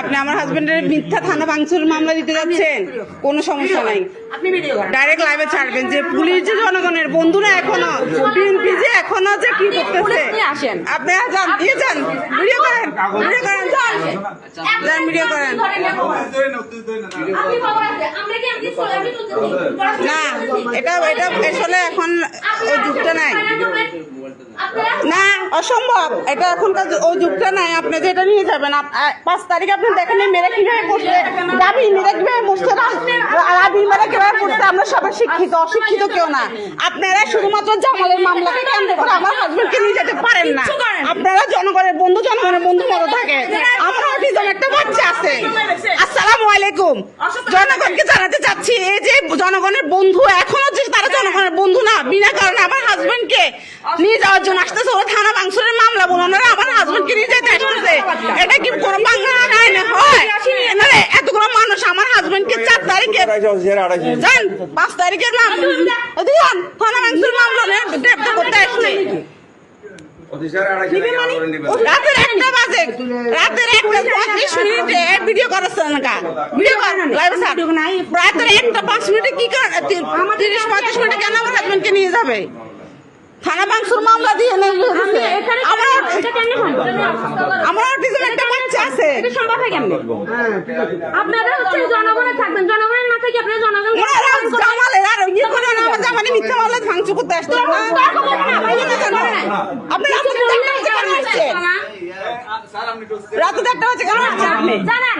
আপনি আমার হাজবেন্ডের মিথ্যা থানা ভাঙচুর মামলা দিতে যাচ্ছেন? কোনো সমস্যা নাই। আপনি ভিডিও করেন। ডাইরেক্ট লাইভে ছাড়বেন যে পুলিশ যে জনগণের বন্ধু না এখনও বিএনপি যে এখনও যে কি করতেছে? পুলিশ আপনি যান দিয়ে যান ভিডিও করেন ভিডিও করেন যান। যান ভিডিও করেন। আপনি খবর আছে আমরা কি আমি চলে আমি তুলতে না এটা এটা আসলে এখন ওই যুগটা নাই। না অসম্ভব। এটা এখনকার ওই যুগটা নাই। আপনি যেটা নিয়ে যাবেন পাঁচ তারিখ আপনি দেখেন মেয়েরা কীভাবে পড়ছে রাবি মেয়েরা কীভাবে পড়ছে রাবি মেয়েরা কীভাবে পড়ছে আমরা সবাই শিক্ষিত, অশিক্ষিত কেউ না। আপনারা শুধুমাত্র জামালের মামলাকে করে আমার হাজবেন্ডকে নিয়ে যেতে পারেন না। আপনারা জনগণের বন্ধু জনগণের বন্ধু মতো থাকে। আমার অটিজম একটা বাচ্চা আছে। আসসালামু আলাইকুম। জনগণকে জানাতে চাচ্ছি এই যে জনগণের বন্ধু, এখনও যে তারা জনগণের বন্ধু না, বিনা কারণে আমার হাজবেন্ডকে নিয়ে যাওয়ার জন্য আসতেছে, ওরা থানা মাংসের মামলা বলো ওনারা আমার হাজবেন্ডকে নিয়ে যেতে আসতেছে এটা কি কোনো বাংলা আইনে হয় এনারা এতগুলো মানুষ আমার হাজবেন্ডকে চার তারিখে যান পাঁচ তারিখের থানা মামলা গ্রেপ্তার করতে আসছে। রাতের একটা বাজে। রাতের একটা পঁয়ত্রিশ মিনিটে ভিডিও করেছেন না ভিডিও করেন লাইভ স্যার। রাতের একটা পাঁচ মিনিটে কি করেন তিরিশ পঁয়ত্রিশ মিনিটে কেন আমার হাজবেন্ডকে নিয়ে যাবে? থানা বাংশুর মামলা দিয়ে। আমার অটিজম একটা এটা সম্ভব হয় কেমনে আপনারা হচ্ছে জনগণের থাকবেন। জনগণের না থেকে আপনারা জনগণ মিথ্যা ভাঙচুর করতে রাতে কেন আসছেন আপনি জানেন।